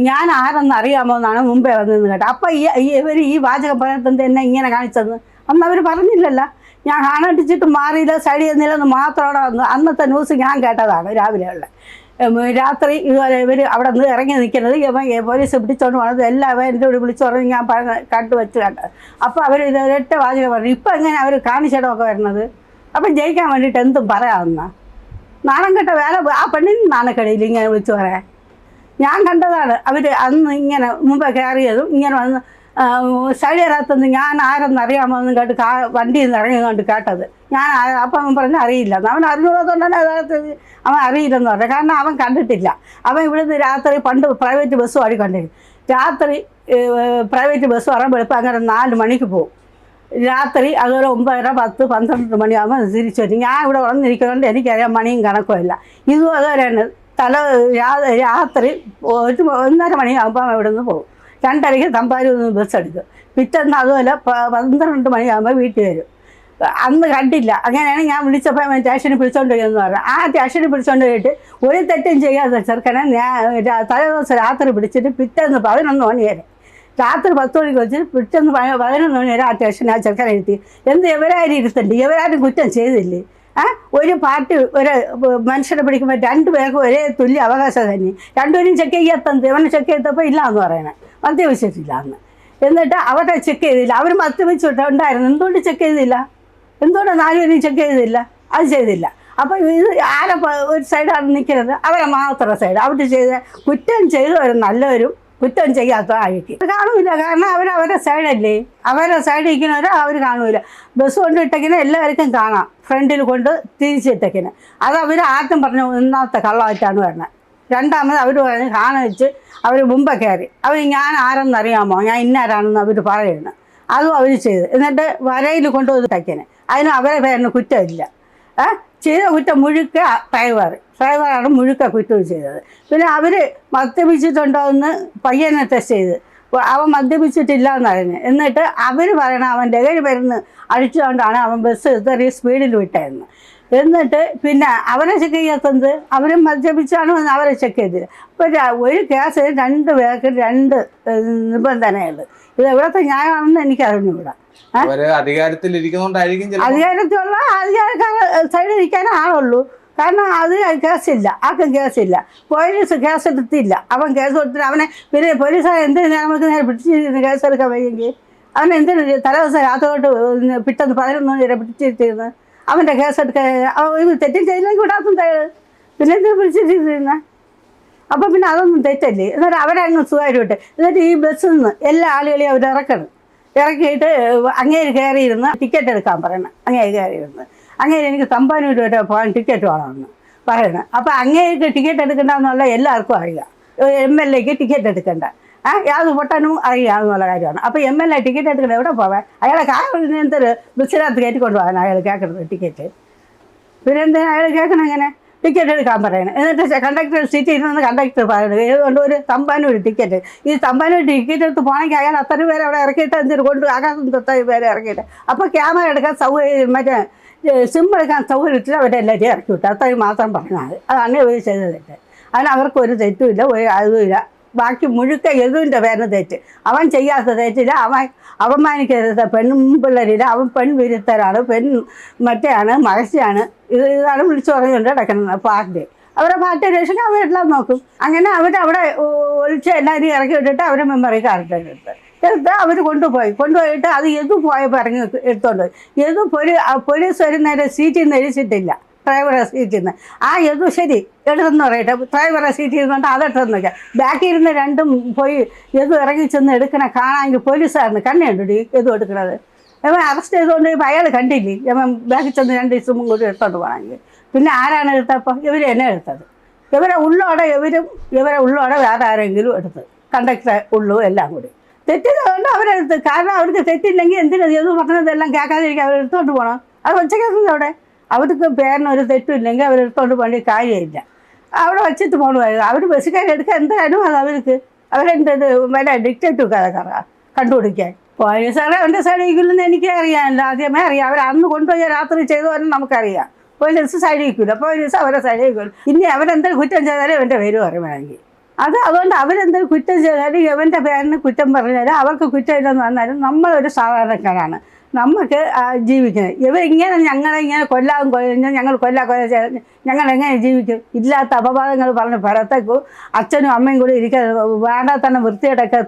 ഞാൻ ആരെന്ന് അറിയാമോ എന്നാണ് മുമ്പേ വന്നതെന്ന് കേട്ടോ അപ്പം ഈ ഇവർ ഈ വാചകം പറയുന്നത് എന്നെ ഇങ്ങനെ കാണിച്ചത്? അന്ന് അവർ പറഞ്ഞില്ലല്ലോ. ഞാൻ ഹണടിച്ചിട്ട് മാറിയില്ല സൈഡിൽ നിന്നില്ലെന്ന് മാത്രമാണ് അന്ന് അന്നത്തെ ന്യൂസ് ഞാൻ കേട്ടതാണ് രാവിലെയുള്ള രാത്രി ഇതുപോലെ ഇവർ അവിടെ നിന്ന് ഇറങ്ങി നിൽക്കുന്നത് ഇവൻ പോലീസ് പിടിച്ചോണ്ട് പോണത് എല്ലാം എന്റെ കൂടി വിളിച്ചു പറഞ്ഞ് ഞാൻ പറഞ്ഞ കണ്ടു വെച്ച് കണ്ടത്. അപ്പോൾ അവർ ഇത് ഒരൊറ്റ വാചകം പറഞ്ഞു. ഇപ്പം എങ്ങനെ അവർ കാണിച്ചിടമൊക്കെ വരുന്നത്? അപ്പം ജയിക്കാൻ വേണ്ടിയിട്ട് എന്തും പറയാമെന്ന? നാണം കെട്ട വേറെ ആ പെണ്ണിന് നാണക്കടയിൽ ഇങ്ങനെ വിളിച്ചു പറയാൻ. ഞാൻ കണ്ടതാണ്. അവർ അന്ന് ഇങ്ങനെ മുമ്പ് കയറിയതും ഇങ്ങനെ വന്ന് സൈഡ് കയറാത്തത് ഞാൻ ആരെന്ന് അറിയാമോ എന്ന് കേട്ട് കാ വണ്ടിയിൽ നിന്ന് ഇറങ്ങി കണ്ട് കേട്ടത്. ഞാൻ അപ്പം അവൻ പറഞ്ഞു അറിയില്ല. അവൻ അറിഞ്ഞുള്ളതുകൊണ്ടാണ് യഥാർത്ഥത്തിൽ അവൻ അറിയില്ലെന്ന് പറഞ്ഞു കാരണം അവൻ കണ്ടിട്ടില്ല. അവൻ ഇവിടുന്ന് രാത്രി പണ്ട് പ്രൈവറ്റ് ബസ് ഓടിക്കൊണ്ടിരുന്നു രാത്രി പ്രൈവറ്റ് ബസ് പറയുമ്പോൾ ഇപ്പം അങ്ങനെ നാല് മണിക്ക് പോകും രാത്രി അതൊരു ഒമ്പതര പത്ത് പന്ത്രണ്ട് മണിയാകുമ്പോൾ തിരിച്ചു വരും ഞാൻ ഇവിടെ ഉറന്നിരിക്കുന്നതുകൊണ്ട് എനിക്കറിയാം മണിയും കണക്കുമില്ല ഇതും അതുപോലെയാണ് തല രാ- രാത്രി ഒരു ഒന്നര മണിയാകുമ്പോൾ ഇവിടെ നിന്ന് പോകും രണ്ടരയ്ക്ക് തമ്പാരൂർ നിന്ന് ബസ് എടുക്കും. പിറ്റേന്ന് അതുപോലെ പന്ത്രണ്ട് മണിയാകുമ്പോൾ വീട്ടിൽ വരും. അന്ന് കണ്ടില്ല. അങ്ങനെയാണ് ഞാൻ വിളിച്ചപ്പോൾ സ്റ്റേഷനിൽ പിടിച്ചോണ്ട് പോയി എന്ന് പറഞ്ഞു. ആ സ്റ്റേഷനിൽ പിടിച്ചോണ്ട് പോയിട്ട് ഒരു തെറ്റും ചെയ്യാതെ ചെറുക്കനെ ഞാൻ തലേദിവസം രാത്രി പിടിച്ചിട്ട് പിറ്റേന്ന് പതിനൊന്ന് മണി വരെ. രാത്രി പത്ത് മണിക്ക് വെച്ചിട്ട് പിറ്റേന്ന് പതിനൊന്ന് മണി വരെ ആ സ്റ്റേഷനിൽ ആ ചെറുക്കനെ ഇരുത്തി. എന്ത് ഇവരാരും ഇരുത്തണ്ട്? ഇവരാരും കുറ്റം ചെയ്തില്ലേ? ആ? ഒരു പാർട്ടി ഒരു മനുഷ്യനെ പിടിക്കുമ്പോൾ രണ്ടു പേർക്കും ഒരേ തുല്യ അവകാശം തന്നെ. രണ്ടുപേരും ചെക്ക് ചെയ്യാത്തത് ഇവനെ ചെക്ക് ചെയ്തപ്പോൾ ഇല്ല എന്ന് പറയണേ. മദ്യപിച്ചിട്ടില്ല അന്ന്. എന്നിട്ട് അവരെ ചെക്ക് ചെയ്തില്ല. അവർ മദ്യപിച്ചിട്ടുണ്ടായിരുന്നു എന്തുകൊണ്ട് ചെക്ക് ചെയ്തില്ല? എന്തുകൊണ്ട് നാലുപേരും ചെക്ക് ചെയ്തില്ല? അത് ചെയ്തില്ല. അപ്പോൾ ഇത് ആരെ ഒരു സൈഡാണ് നിൽക്കുന്നത്? അവരെ മാത്രം സൈഡ് അവർ ചെയ്ത കുറ്റം ചെയ്തവരും നല്ലവരും കുറ്റം ചെയ്യാത്ത ആയിരിക്കും. കാണൂല. കാരണം അവർ അവരെ സൈഡല്ലേ അവരുടെ സൈഡിൽ ഇരിക്കുന്നവരെ അവർ കാണൂല. ബസ് കൊണ്ട് ഇട്ടേക്കിനെ എല്ലാവർക്കും കാണാം. ഫ്രണ്ടിൽ കൊണ്ട് തിരിച്ചിട്ടേക്കിന് അത് അവർ ആദ്യം പറഞ്ഞു ഒന്നാമത്തെ കള്ളമായിട്ടാണ് വരുന്നത് രണ്ടാമത് അവർ പറഞ്ഞ് കാണിച്ച് അവർ മുമ്പ് കയറി. അവർ ഞാൻ ആരെന്നറിയാമോ ഞാൻ ഇന്നാരാണെന്ന് അവർ പറയുന്നു അതും അവർ ചെയ്ത്. എന്നിട്ട് വരയിൽ കൊണ്ടുവന്ന് തയ്ക്കന് അതിന് അവരെ പേരിന് കുറ്റമില്ല. ചെയ്ത കുറ്റം മുഴുക്ക ഡ്രൈവർ. ഡ്രൈവറാണ് മുഴുക്ക കുറ്റവും ചെയ്തത്. പിന്നെ അവർ മദ്യപിച്ചിട്ടുണ്ടോ എന്ന് പയ്യനെ ടെസ്റ്റ് ചെയ്ത്. അവൻ മദ്യപിച്ചിട്ടില്ല എന്നറിഞ്ഞ് എന്നിട്ട് അവർ പറയണം അവൻ ലഹരി മരുന്ന് അടിച്ചുകൊണ്ടാണ് അവൻ ബസ് ഇത്രയും സ്പീഡിൽ വിട്ടതെന്ന് എന്നിട്ട് പിന്നെ അവരെ ചെക്ക് ചെയ്യാത്തത് അവരും മദ്യപിച്ചാണ് എന്ന് അവരെ ചെക്ക് ചെയ്തില്ല അപ്പോൾ ഒരു കേസ് രണ്ട് പേർക്ക് രണ്ട് നിബന്ധനയുണ്ട്. ഇത് എവിടത്തെ ന്യായമാണെന്ന് എനിക്ക് അറിഞ്ഞുകൂടാ ചിലപ്പോ. അധികാരത്തിലുള്ള അധികാരക്കാർ സൈഡിൽ ഇരിക്കാനേ ആളുള്ളൂ. കാരണം അത് കേസില്ല ആർക്കും കേസില്ല പോലീസ് കേസ് എടുത്തില്ല. അവൻ കേസ് കൊടുത്തിട്ട് അവനെ പിന്നെ പോലീസുകാർ എന്തിനു നമുക്ക് നേരെ പിടിച്ചിരുന്ന് കേസ് എടുക്കാൻ വയ്യെങ്കിൽ? അവൻ എന്തിനു രാത്രി രാത്രിയോട്ട് പിറ്റേന്ന് പതിനൊന്ന് വരെ പിടിച്ചിരുന്നത് അവന്റെ കേസ് എടുക്കാൻ അവൻ ഇത് തെറ്റും ചെയ്തില്ലെങ്കിൽ വിടാത്തും പിന്നെ എന്തിനു പിടിച്ചിട്ടിരുന്ന അപ്പം പിന്നെ അതൊന്നും തെറ്റല്ലേ? എന്നിട്ട് അവരെ അങ്ങ് സുഖമായിട്ട് എന്നിട്ട് ഈ ബസ്സിൽ നിന്ന് എല്ലാ ആളുകളെയും അവർ ഇറക്കണം. ഇറക്കിയിട്ട് അങ്ങേര് കയറിയിരുന്ന് ടിക്കറ്റ് എടുക്കാൻ പറയണം. അങ്ങേര് കയറിയിരുന്ന്. അങ്ങേര് എനിക്ക് തമ്പാനൂർ പോകാൻ ടിക്കറ്റ് വേണമെന്ന് പറയണം. അപ്പോൾ അങ്ങേക്ക് ടിക്കറ്റ് എടുക്കണ്ടെന്നുള്ള എല്ലാവർക്കും അറിയാം. എം എൽ എക്ക് ടിക്കറ്റ് എടുക്കണ്ട. ആ യാത് പൊട്ടനും അറിയാമെന്നുള്ള കാര്യമാണ്. അപ്പോൾ എം എൽ എ ടിക്കറ്റ് എടുക്കണം എവിടെ പോവാൻ അയാളെ എന്തൊരു ബസ്സിനകത്ത് കയറ്റി കൊണ്ടുപോകാൻ അയാൾ കേൾക്കുന്നത് ടിക്കറ്റ് പിന്നെ എന്തിനാ അയാൾ കേൾക്കണം ഇങ്ങനെ ടിക്കറ്റ് എടുക്കാൻ പറയണം. എന്നിട്ട് കണ്ടക്ടർ സീറ്റിൽ ഇരുന്ന് കണ്ടക്ടർ പറയണത് ഏതുകൊണ്ട് ഒരു തമ്പാനൂർ ടിക്കറ്റ് ഈ തമ്പാനൂർ ടിക്കറ്റ് എടുത്ത് പോകണമെങ്കിൽ അയാൾ അത്രയും പേരെ അവിടെ ഇറക്കിയിട്ട് എന്തിനു കൊണ്ട് ആകാശം തൊത്ത പേരെ ഇറക്കിയിട്ട്? അപ്പോൾ ക്യാമറ എടുക്കാൻ സൗകര്യം മറ്റേ സിം എടുക്കാൻ സൗകര്യത്തിൽ അവരെല്ലാവരും ഇറക്കി വിട്ടു. അത്രയും മാത്രം പറഞ്ഞാൽ അതാണ് ഇവർ ചെയ്തതിട്ട് അതിന് അവർക്ക് ഒരു തെറ്റുമില്ല ഒരു അതുമില്ല ബാക്കി മുഴുക്ക യദുവിന്റെ പേരിന് തെറ്റ്. അവൻ ചെയ്യാത്ത തെറ്റില്ല അവൻ അപമാനിക്കരുത്. പെണ്ണും പിള്ളേരില്ല. അവൻ പെൺവിരുദ്ധരാണ് പെൺ മറ്റേയാണ് മഹസിയാണ് ഇത് ഇതാണ് വിളിച്ചു പറഞ്ഞുകൊണ്ട് കിടക്കുന്നത് പാർട്ടി. അവരെ പാർട്ടി രക്ഷണം അവരെല്ലാം നോക്കും. അങ്ങനെ അവരവിടെ ഒളിച്ച് എല്ലാവരും ഇറക്കി വിട്ടിട്ട് അവരെ മെമ്മറി കാർഡ് എടുത്ത് എടുത്ത് അവർ കൊണ്ടുപോയി. കൊണ്ടുപോയിട്ട് അത് എതു പോയപ്പോൾ ഇറങ്ങി എടുത്തോണ്ട് പോയി. എതു പോലീസ് വരുന്നേരം സീറ്റിൽ നിന്ന് എഴുതിച്ചിട്ടില്ല. ഡ്രൈവറെ സീറ്റിൽ നിന്ന് ആ എതു ശരി എടുത്തെന്ന് പറയട്ടെ. ഡ്രൈവറെ സീറ്റിൽ ഇരുന്നുകൊണ്ട് അതെടുത്തെന്ന് നോക്കാം ബാക്കി ഇരുന്ന് രണ്ടും പോയി എതു ഇറങ്ങി ചെന്ന് എടുക്കണ കാണാമെങ്കിൽ പോലീസായിരുന്നു കണ്ണുണ്ടടി എതു എടുക്കണത്. ഇവൻ അറസ്റ്റ് ചെയ്തുകൊണ്ട് അയാൾ കണ്ടില്ലേ? ഇവൻ ബാക്കിൽ ചെന്ന് രണ്ട് ദിവസം കൂടി എടുത്തോണ്ട് പോകണമെങ്കിൽ പിന്നെ ആരാണ് എടുത്തപ്പോൾ ഇവർ എന്നെ എടുത്തത്. ഇവരെ ഉള്ളോടെ ഇവരും ഇവരെ ഉള്ളോടെ വേറെ ആരെങ്കിലും എടുത്ത് കണ്ടക്ടർ ഉള്ളു എല്ലാം കൂടി. തെറ്റിയതുകൊണ്ട് അവരെടുത്ത്. കാരണം അവർക്ക് തെറ്റില്ലെങ്കിൽ എന്തിനാ ഏത് പറഞ്ഞതെല്ലാം കേൾക്കാതിരിക്കുക അവരെടുത്തോണ്ട് പോകണം അത് ഒച്ചക്കേക്കുന്നത് അവിടെ? അവർക്ക് പേരിന് ഒരു തെറ്റുമില്ലെങ്കിൽ അവരെടുത്തോണ്ട് പോകേണ്ട കാര്യമില്ല. അവിടെ വച്ചിട്ട് പോകണമായിരുന്നു അവർ ബസ്സുകാരെടുക്കാൻ എന്തായാലും അത് അവർക്ക്? അവരെന്തത് വല്ല ഡിക്റ്റേറ്റീവ് കഥക്കാരാ കണ്ടുപിടിക്കാൻ. പോലീസുകാരെ അവന്റെ ഇരിക്കില്ലെന്ന് എനിക്ക് അറിയാമല്ലോ ആദ്യമേ അറിയാം. അവർ അന്ന് കൊണ്ടുപോയി രാത്രി ചെയ്തവരെ നമുക്കറിയാം. പോലീസ് സൈഡിക്കില്ല പോലീസ് അവരെ സൈഡിക്കില്ല ഇനി അവരെന്തെങ്കിലും കുറ്റം ചെയ്താലേ അവന്റെ പേര് പറയുവാണെങ്കിൽ. അത് അതുകൊണ്ട് അവരെന്തെങ്കിലും കുറ്റം ചെയ്താലും അവന്റെ പേരിന് കുറ്റം പറഞ്ഞാലും അവർക്ക് കുറ്റം കുറ്റമില്ലെന്ന് വന്നാലും നമ്മളൊരു സാധാരണക്കാരാണ്. നമുക്ക് ജീവിക്കുന്നത് ഇവരിങ്ങനെ ഞങ്ങളെ ഇങ്ങനെ കൊല്ലാവും കൊല്ലുന്ന ഞങ്ങൾ കൊല്ലാ കൊല്ല ഞങ്ങളെങ്ങനെ ജീവിക്കും? ഇല്ലാത്ത അപവാദങ്ങൾ പറഞ്ഞ് പുറത്തേക്കും അച്ഛനും അമ്മയും കൂടി ഇരിക്കാൻ വേണ്ട തന്നെ വൃത്തിയോടൊക്കെ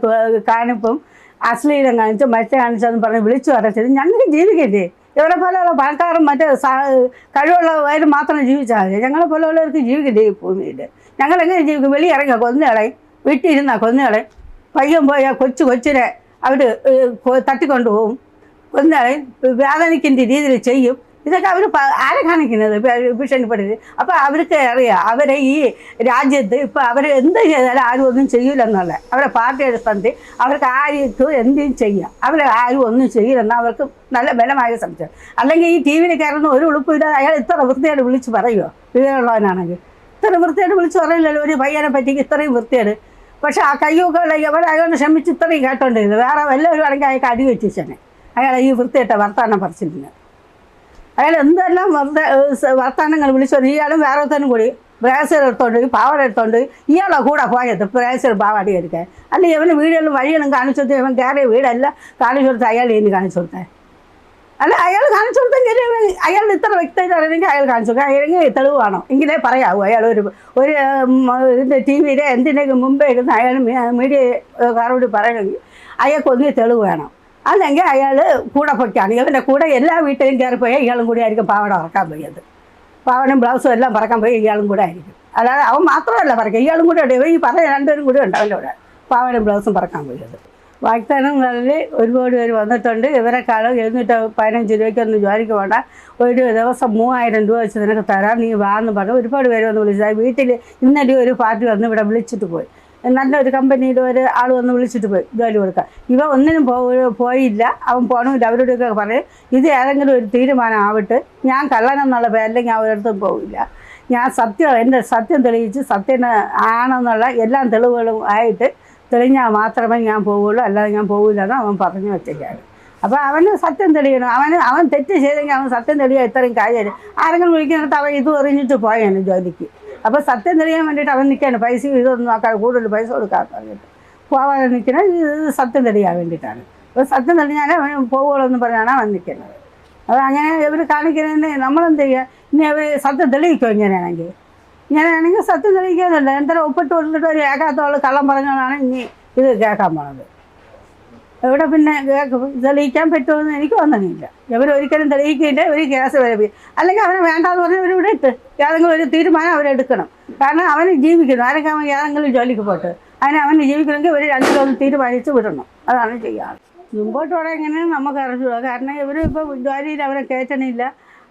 കാണിപ്പും അശ്ലീലം കാണിച്ച് മറ്റേ കാണിച്ചതെന്ന് പറഞ്ഞ് വിളിച്ചു അടച്ചത് ഞങ്ങൾക്ക് ജീവിക്കണ്ടേ ഇവരെ പോലെയുള്ള പണക്കാരും മറ്റേ കഴിവുള്ളവരും മാത്രം ജീവിച്ചാൽ മതി. ഞങ്ങളെ പോലെയുള്ളവർക്ക് ജീവിക്കണ്ടേ ഈ ഭൂമിയിൽ ഞങ്ങളെങ്ങനെ ജീവിക്കും? വെളിയിറങ്ങുക കൊന്നുകളെ വീട്ടിൽ കൊന്നുകളെ പയ്യൻ പോയ കൊച്ചു കൊച്ചിനെ അവർ തട്ടിക്കൊണ്ടു പോകും വേദനിക്കേണ്ട രീതിയിൽ ചെയ്യും. ഇതൊക്കെ അവർ ആരെ കാണിക്കുന്നത്? ഭീഷണിപ്പെടുത്തി അപ്പോൾ അവർക്ക് അറിയാം. അവരെ ഈ രാജ്യത്ത് ഇപ്പോൾ അവർ എന്ത് ചെയ്താലും ആരും ഒന്നും ചെയ്യില്ലെന്നുള്ള അവരെ പാർട്ടിയുടെ സ്ഥാനത്ത് അവർക്ക് ആർക്കും എന്തും ചെയ്യാം. അവരെ ആരും ഒന്നും ചെയ്യില്ലെന്ന് അവർക്ക് നല്ല ബലമായ സംശയം. അല്ലെങ്കിൽ ഈ ടി വിയിൽ കയറുന്ന ഒരു ഉളുപ്പില്ലാതെ അയാൾ ഇത്ര വൃത്തിയായിട്ട് വിളിച്ച് പറയുമോ വിവരമുള്ളവനാണെങ്കിൽ ഇത്ര വൃത്തിയായിട്ട് വിളിച്ച് പറയില്ലല്ലോ. ഒരു പയ്യനെ പറ്റി ഇത്രയും വൃത്തിയായിട്ട് പക്ഷെ ആ കയ്യൊക്കെ ഉള്ള എവിടെ അയാളെ ക്ഷമിച്ച് ഇത്രയും കേട്ടോണ്ടിരുന്നത്. വേറെ എല്ലാവരും ആണെങ്കിൽ അയാൾക്ക് അടി വെച്ചിച്ചനെ അയാളെ ഈ വൃത്തിയായിട്ട വർത്താനം പറിച്ചിരുന്നത് അയാൾ എന്തെല്ലാം വർത്താനങ്ങൾ വിളിച്ചോണ്ട് ഇയാളും വേറെ ഒത്തനും കൂടി ബ്രേസർ എടുത്തോണ്ട് പാവാട എടുത്തോണ്ട് ഇയാളെ കൂടെ പോയത് ബ്രേസർ പാവാടി എടുക്കാൻ. അല്ല ഇവന് വീടുകളിലും വഴികളും കാണിച്ചു കൊടുത്ത് ഇവൻ കയറിയ വീടല്ല കാണിച്ചു കൊടുത്ത് അയാൾ ഇനി കാണിച്ചു കൊടുത്തേ. അല്ല അയാൾ കാണിച്ചു കൊടുത്തെങ്കിൽ അയാൾ ഇത്ര വ്യക്തമായിട്ട് അറിയണമെങ്കിൽ അയാൾ കാണിച്ചു കൊടുക്കുക അയാളെങ്കിൽ തെളിവ് വേണം. എങ്കിലേ പറയാവൂ. അയാൾ ഒരു ഒരു ഇതിന്റെ ടി വിയിലെ എന്തിനേക്ക് മുമ്പേ ഇരുന്ന് അയാൾ മീഡിയ കാരോട് പറയണമെങ്കിൽ അയാൾക്ക് ഒന്നിൽ തെളിവ് വേണം. അല്ലെങ്കിൽ അയാൾ കൂടെ പൊയ്ക്കാണ്. ഇവന്റെ കൂടെ എല്ലാ വീട്ടിലും കയറി പോയാൽ ഇയാളും കൂടി ആയിരിക്കും പാവട പറക്കാൻ പോയത്. പാവനും ബ്ലൗസും എല്ലാം പറക്കാൻ പോയി ഇയാളും കൂടെ ആയിരിക്കും. അല്ലാതെ അവൻ മാത്രമല്ല പറക്കുക ഇയാളും കൂടെ ഉണ്ട്. ഈ പറഞ്ഞ രണ്ടുപേരും കൂടെ ഉണ്ട് അവന്റെ കൂടെ. പാവനും ബ്ലൗസും പറക്കാൻ പോയത്. വാഗ്ദാനങ്ങളിൽ ഒരുപാട് പേര് വന്നിട്ടുണ്ട്. ഇവരെക്കാളും എഴുന്നൂറ്റി പതിനഞ്ച് രൂപയ്ക്കൊന്നും ജോലിക്ക് വേണ്ട ഒരു ദിവസം മൂവായിരം രൂപ വെച്ച് നിനക്ക് തരാം. നീ വാ എന്ന് പറഞ്ഞു ഒരുപാട് പേര് വന്ന് വിളിച്ചത് വീട്ടിൽ ഇന്നലെ ഒരു പാർട്ടി വന്ന് ഇവിടെ വിളിച്ചിട്ട് പോയി. നല്ലൊരു കമ്പനിയിൽ ഒരു ആൾ വന്ന് വിളിച്ചിട്ട് പോയി ജോലി കൊടുക്കാൻ. ഇവ ഒന്നിനും പോയില്ല. അവൻ പോകണമില്ല അവരോടൊക്കെ പറയും ഇത് ഏതെങ്കിലും ഒരു തീരുമാനം ആവട്ടെ. ഞാൻ കള്ളനെന്നുള്ള പേരിൽ ഞാൻ ഒരിടത്തും പോവില്ല. ഞാൻ സത്യം എന്റെ സത്യം തെളിയിച്ച് സത്യം ആണെന്നുള്ള എല്ലാ തെളിവുകളും ആയിട്ട് തെളിഞ്ഞാൽ മാത്രമേ ഞാൻ പോവുള്ളൂ. അല്ലാതെ ഞാൻ പോകില്ല എന്ന് അവൻ പറഞ്ഞു വെച്ചേക്കാണ്. അപ്പോൾ അവന് സത്യം തെളിയണം. അവന് അവൻ തെറ്റ് ചെയ്തെങ്കിൽ അവൻ സത്യം തെളിയാൻ ഇത്രയും കാര്യം ആരെങ്കിലും വിളിക്കുന്നിടത്ത് അവൻ ഇത് എറിഞ്ഞിട്ട് പോയാണ് ജോലിക്ക്. അപ്പോൾ സത്യം തെളിയാൻ വേണ്ടിയിട്ട് അവൻ നിൽക്കുകയാണ് പൈസ ഇതൊന്നും നോക്കാൻ കൂടുതൽ പൈസ കൊടുക്കാൻ പറഞ്ഞിട്ട്. പോവാതെ നിൽക്കണം ഇത് സത്യം തെളിയാൻ വേണ്ടിയിട്ടാണ്. അപ്പോൾ സത്യം തെളിഞ്ഞാൽ അവൻ പോവുകയുള്ളൂ പറഞ്ഞാണ് അവൻ നിൽക്കുന്നത് അത് അങ്ങനെ ഇവർ കാണിക്കുന്നതിന് നമ്മളെന്ത് ചെയ്യുക ഇനി അവർ സത്യം തെളിയിക്കും ഇങ്ങനെയാണെങ്കിൽ? ഇങ്ങനെയാണെങ്കിൽ സത്യം തെളിയിക്കാന്നല്ല എന്തായാലും ഒപ്പിട്ട് കൊടുത്തിട്ട് ഒരു ഏകാത്തോളം കള്ളം പറഞ്ഞോളാണ് ഇനി ഇത് കേൾക്കാൻ പോണത്. ഇവിടെ പിന്നെ തെളിയിക്കാൻ പറ്റുമെന്ന് എനിക്ക് തോന്നുന്നില്ല. ഇവർ ഒരിക്കലും തെളിയിക്കില്ല ഒരു കേസ് വരെ അല്ലെങ്കിൽ അവനെ വേണ്ടാന്ന് പറഞ്ഞാൽ ഇവരിവിടെ ഇട്ട് ഏതെങ്കിലും ഒരു തീരുമാനം അവരെടുക്കണം കാരണം അവന് ജീവിക്കുന്നു. ആരൊക്കെ അവൻ ഏതെങ്കിലും ജോലിക്ക് പോയിട്ട് അതിന് അവന് ജീവിക്കണമെങ്കിൽ ഇവർ രണ്ടിലൊന്ന് തീരുമാനിച്ച് വിടണം. അതാണ് ചെയ്യാറ്. മുമ്പോട്ടോടെ എങ്ങനെ നമുക്ക് അറിഞ്ഞു കാരണം ഇവർ ഇപ്പോൾ ജോലിയിൽ അവരെ കയറ്റണില്ല.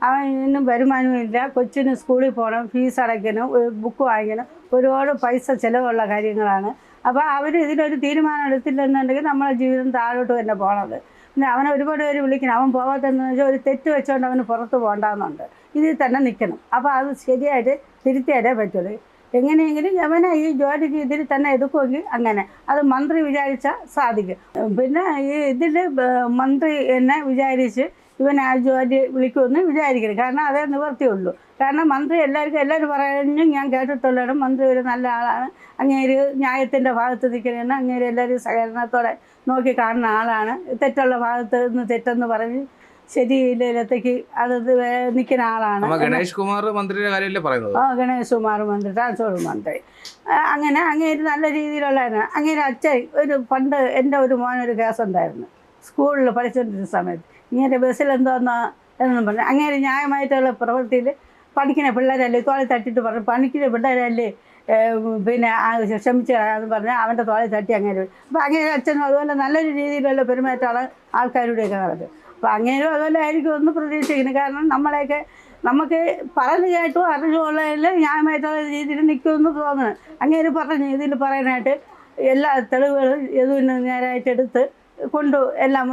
അവൻ ഇന്നും വരുമാനമില്ല കൊച്ചിന് സ്കൂളിൽ പോകണം. ഫീസ് അടയ്ക്കണം. ബുക്ക് വാങ്ങിക്കണം. ഒരുപാട് പൈസ ചിലവുള്ള കാര്യങ്ങളാണ്. അപ്പോൾ അവർ ഇതിനൊരു തീരുമാനം എടുത്തില്ലെന്നുണ്ടെങ്കിൽ നമ്മളെ ജീവിതം താഴോട്ട് തന്നെ പോണത്. പിന്നെ അവനെ ഒരുപാട് പേര് വിളിക്കണം. അവൻ പോകാത്തെന്ന് വെച്ചാൽ ഒരു തെറ്റ് വെച്ചുകൊണ്ട് അവന് പുറത്ത് പോകണ്ടെന്നുണ്ട് ഇതിൽ തന്നെ നിൽക്കണം അപ്പോൾ അത് ശരിയായിട്ട് തിരുത്തിയാലേ പറ്റുള്ളൂ. എങ്ങനെയെങ്കിലും അവനെ ഈ ജോലിക്ക് ഇതിൽ തന്നെ എടുക്കുമെങ്കിൽ അങ്ങനെ. അത് മന്ത്രി വിചാരിച്ചാൽ സാധിക്കും. പിന്നെ ഈ ഇതിൽ മന്ത്രി എന്നെ വിചാരിച്ച് ഇവൻ ആ ജോലി വിളിക്കുമെന്ന് വിചാരിക്കണം. കാരണം അതേ നിവർത്തിയുള്ളൂ. കാരണം മന്ത്രി എല്ലാവർക്കും എല്ലാവരും പറയാനും ഞാൻ കേട്ടിട്ടുള്ളതാണ് മന്ത്രി ഒരു നല്ല ആളാണ്. അങ്ങേര് ന്യായത്തിന്റെ ഭാഗത്ത് നിൽക്കണമെന്ന് അങ്ങേര് എല്ലാവരും സഹകരണത്തോടെ നോക്കി കാണുന്ന ആളാണ്. തെറ്റുള്ള ഭാഗത്ത് നിന്ന് തെറ്റെന്ന് പറഞ്ഞ് ശരിയിലേക്ക് അത് നിൽക്കുന്ന ആളാണ്. ഗണേഷ് കുമാർ മന്ത്രിയുടെ കാര്യമല്ലേ പറയുന്നത്? ആ ഗണേഷ് കുമാർ മന്ത്രി ട്രാൻസ്പോർട്ട് മന്ത്രി. അങ്ങനെ അങ്ങേര് നല്ല രീതിയിലുള്ളതാണ്. അങ്ങേര് അച്ഛൻ ഒരു പണ്ട് എന്റെ ഒരു മോനൊരു കേസ് ഉണ്ടായിരുന്നു. സ്കൂളിൽ പഠിച്ചുകൊണ്ടിരുന്ന സമയത്ത്. ഇങ്ങനെ ബസ്സിൽ എന്തോന്നോ എന്നും പറഞ്ഞു അങ്ങേര് ന്യായമായിട്ടുള്ള പ്രവൃത്തിയിൽ പഠിക്കുന്ന പിള്ളേരല്ലേ തോളി തട്ടിട്ട് പറഞ്ഞു പണിക്കുന്ന പിള്ളേരല്ലേ. പിന്നെ ക്ഷമിച്ച് കളയാന്ന് പറഞ്ഞാൽ അവന്റെ തോളി തട്ടി അങ്ങനെ അപ്പോൾ അങ്ങനെ അച്ഛനും അതുപോലെ നല്ലൊരു രീതിയിലുള്ള പെരുമാറ്റമാണ് ആൾക്കാരുടെയൊക്കെ നടക്കുന്നത് അപ്പോൾ അങ്ങനെയും അതുപോലെ ആയിരിക്കും ഒന്ന് പ്രതീക്ഷിക്കുന്നത് കാരണം നമ്മളെയൊക്കെ നമുക്ക് പറഞ്ഞു കേട്ടു അറിഞ്ഞുള്ളതിൽ ന്യായമായിട്ടുള്ള രീതിയിൽ നിൽക്കുമെന്ന് തോന്നുന്നു. അങ്ങനെ പറഞ്ഞ രീതിയിൽ പറയാനായിട്ട് എല്ലാ തെളിവുകളും എതുവിനും നേരായിട്ട് എടുത്ത് കൊണ്ടു എല്ലാം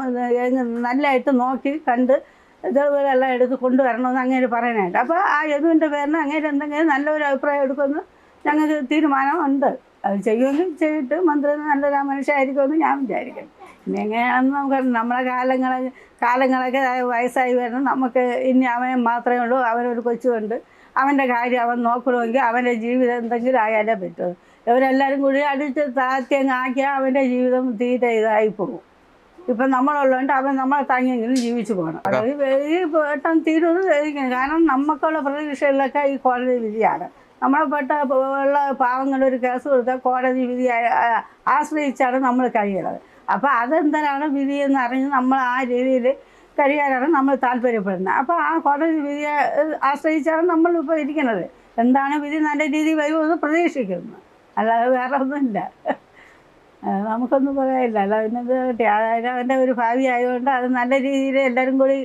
നല്ലതായിട്ട് നോക്കി കണ്ട് തെളിവുകളെല്ലാം എടുത്ത് കൊണ്ടുവരണമെന്ന് അങ്ങേര് പറയാനായിട്ട് അപ്പോൾ ആ യദുവിന്റെ പേരിന് അങ്ങേര് എന്തെങ്കിലും നല്ലൊരു അഭിപ്രായം എടുക്കുമെന്ന് ഞങ്ങൾക്ക് തീരുമാനമുണ്ട്. അത് ചെയ്യുമെങ്കിൽ ചെയ്തിട്ട് മന്ത്രി നല്ലൊരു മനുഷ്യരായിരിക്കുമെന്ന് ഞാൻ വിചാരിക്കുന്നു. ഇനി എങ്ങനെയാണെന്ന് നമുക്ക് നമ്മളെ കാലങ്ങളെ കാലങ്ങളൊക്കെ വയസ്സായി വരണം നമുക്ക് ഇനി അവനെ മാത്രമേ ഉള്ളൂ. അവനൊരു കൊച്ചുണ്ട്. അവന്റെ കാര്യം അവൻ നോക്കണമെങ്കിൽ അവന്റെ ജീവിതം എന്തെങ്കിലും ആയാലേ പറ്റൂ. ഇവരെല്ലാവരും കൂടി അടിച്ച് താത്തി അങ്ങ് ആക്കിയാൽ അവന്റെ ജീവിതം തീരെ ഇതായി പോകും. ഇപ്പം നമ്മളുള്ളതുകൊണ്ട് അവൻ നമ്മളെ താങ്ങിയെങ്കിലും ജീവിച്ചു പോകണം അത്. ഈ പെട്ടെന്ന് തീരുന്നത് കാരണം നമുക്കുള്ള പ്രതീക്ഷകളിലൊക്കെ ഈ കോടതി വിധിയാണ്. നമ്മളെ പെട്ട ഉള്ള പാവങ്ങളൊരു കേസ് കൊടുത്താൽ കോടതി വിധി ആശ്രയിച്ചാണ് നമ്മൾ കഴിയുന്നത്. അപ്പോൾ അതെന്തിനാണ് വിധി എന്ന് അറിഞ്ഞ് നമ്മൾ ആ രീതിയിൽ കഴിയാനാണ് നമ്മൾ താല്പര്യപ്പെടുന്നത്. അപ്പോൾ ആ കോടതി വിധിയെ ആശ്രയിച്ചാണ് നമ്മൾ ഇപ്പോൾ ഇരിക്കുന്നത്. എന്താണ് വിധി നല്ല രീതിയിൽ വരുമെന്ന് പ്രതീക്ഷിക്കുന്നു. അല്ലാതെ വേറെ ഒന്നുമില്ല. നമുക്കൊന്നും പറയാനില്ല. അല്ല ഇത് അവന്റെ ഒരു ഭാവി ആയതുകൊണ്ട് അത് നല്ല രീതിയിൽ എല്ലാവരും കൂടി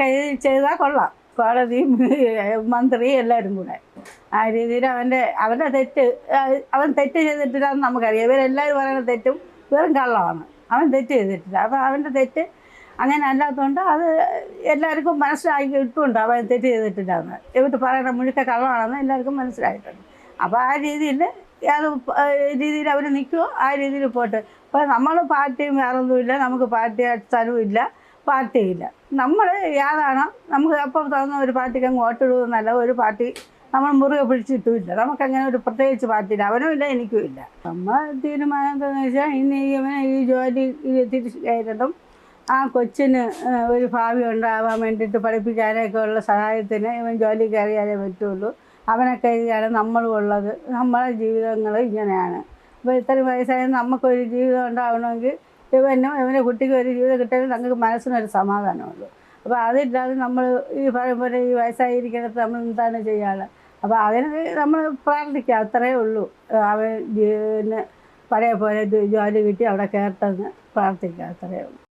കൈ ചെയ്താൽ കൊള്ളാം. കോടതിയും ഏഹ്, മന്ത്രി എല്ലാവരും കൂടെ. ആ രീതിയിൽ അവന്റെ അവന്റെ തെറ്റ് അവൻ തെറ്റ് ചെയ്തിട്ടില്ലാന്ന് നമുക്കറിയാം. ഇവരെല്ലാവരും പറയുന്ന തെറ്റും വെറും കള്ളമാണ്. അവൻ തെറ്റ് ചെയ്തിട്ടില്ല. അപ്പോൾ അവന്റെ തെറ്റ് അങ്ങനെ അല്ലാത്തതുകൊണ്ട് അത് എല്ലാവർക്കും മനസ്സിലാക്കി ഇട്ടുണ്ട് അവൻ തെറ്റ് ചെയ്തിട്ടില്ല എന്ന് ഇവട്ട് പറയുന്ന മുഴുക്ക കള്ളമാണെന്ന് എല്ലാവർക്കും മനസ്സിലായിട്ടുണ്ട്. അപ്പോൾ ആ രീതിയിൽ ഏത് രീതിയിൽ അവർ നിൽക്കുമോ ആ രീതിയിൽ പോട്ടെ. അപ്പോൾ നമ്മൾ പാർട്ടിയും വേറെ ഒന്നുമില്ല നമുക്ക് പാർട്ടി അടിസ്ഥാനവും ഇല്ല പാർട്ടിയില്ല. നമ്മൾ ഏതാണോ നമുക്ക് അപ്പം തോന്നുന്ന ഒരു പാർട്ടിക്ക് അങ്ങ് വോട്ടിടുമെന്നല്ല ഒരു പാർട്ടി നമ്മൾ മുറുകെ പിടിച്ചിട്ടുമില്ല. നമുക്കങ്ങനെ ഒരു പ്രത്യേകിച്ച് പാർട്ടിയില്ല അവനും ഇല്ല എനിക്കും ഇല്ല നമ്മൾ തീരുമാനം എന്താണെന്ന് വെച്ചാൽ ഇനി ഇവനെ ഈ ജോലി തിരിച്ച് കയറ്റണം. ആ കൊച്ചിന് ഒരു ഭാവി ഉണ്ടാവാൻ വേണ്ടിയിട്ട് പഠിപ്പിക്കാനൊക്കെ ഉള്ള സഹായത്തിന് ഇവൻ ജോലി കയറിയാലേ പറ്റുള്ളൂ. അവനെ കരുതിയാണ് നമ്മളും ഉള്ളത് നമ്മളെ ജീവിതങ്ങൾ ഇങ്ങനെയാണ്. അപ്പോൾ ഇത്ര വയസ്സായ നമുക്കൊരു ജീവിതം ഉണ്ടാവണമെങ്കിൽ ഇവനും ഇവന്റെ കുട്ടിക്ക് ഒരു ജീവിതം കിട്ടിയാൽ നമുക്ക് മനസ്സിനൊരു സമാധാനമുള്ളൂ അപ്പോൾ അതില്ലാതെ നമ്മൾ ഈ പറയും പോലെ ഈ വയസ്സായിരിക്കുന്നിടത്ത് നമ്മൾ എന്താണ് ചെയ്യാറ്? അപ്പോൾ അതിന് നമ്മൾ പ്രാർത്ഥിക്കുക അത്രയേ ഉള്ളൂ. അവൻ പിന്നെ പഴയ പോലെ ജോലി കിട്ടി അവിടെ കയറട്ടെന്ന് പ്രാർത്ഥിക്കുക അത്രയേ ഉള്ളൂ.